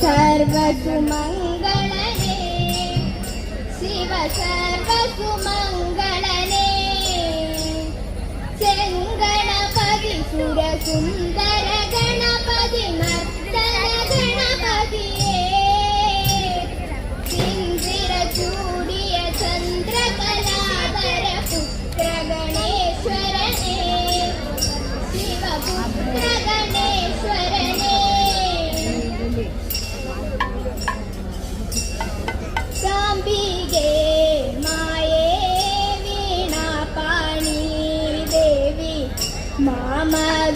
सर्वसुमङ्गलने शिव सर्वसुमङ्गलने सेङ्गणपति सुरसुन्दर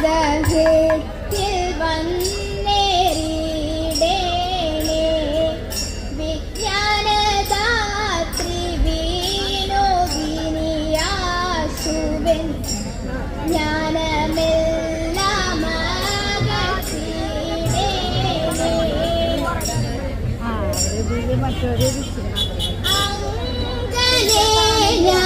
മാമദഹത്തിൽ വന്നേറിടേണേ വിജ്ഞാനദാത്രി വീണോ വിനിയാസുവൻ ജ്ഞാനമെല്ലാം അങ്കലേ ഞാനെങ്ങു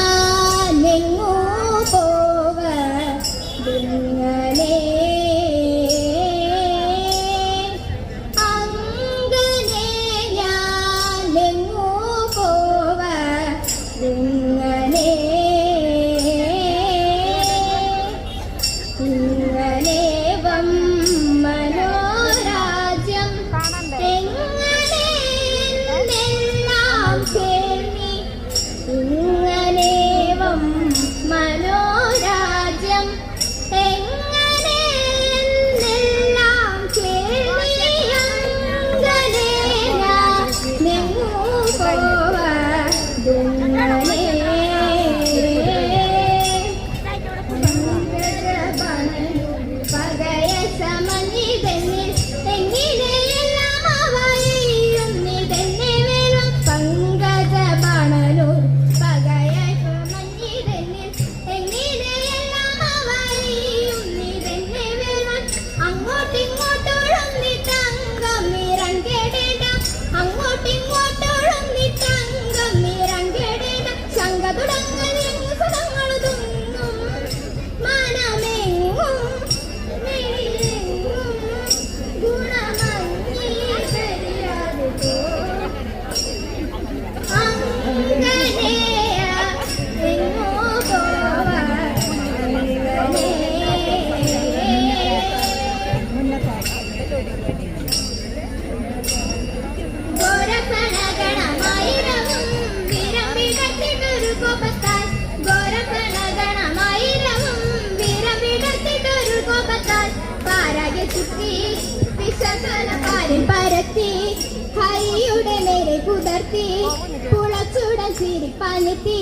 நித்தி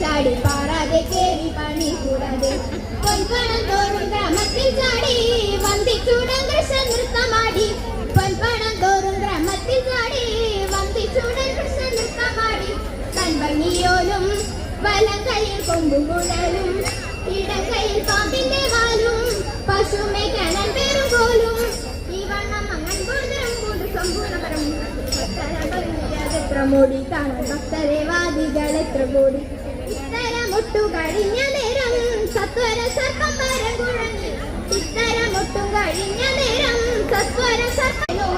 சாடி பாராதே கேரி பணி கூடாதே பொன்பணம் தோறும் கிராமத்தில் சாடி வந்தி சூடங்க சந்திருத்தமாடி பொன்பணம் தோறும் வலங்களில் கொம்பு முழலும் മോടി കാണാൻ ഭക്തരെ വാദികൾ എത്ര കൂടി ഇത്തരമൊട്ടു കഴിഞ്ഞ നേരം സത്വര സർപ്പം വരം കുഴങ്ങി ഇത്തരമൊട്ടും കഴിഞ്ഞ നേരം സത്വര സർപ്പനോ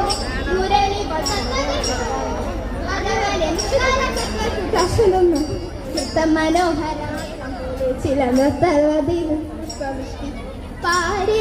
മുരളി മനോഹര ചില നിർത്തവതി പാടി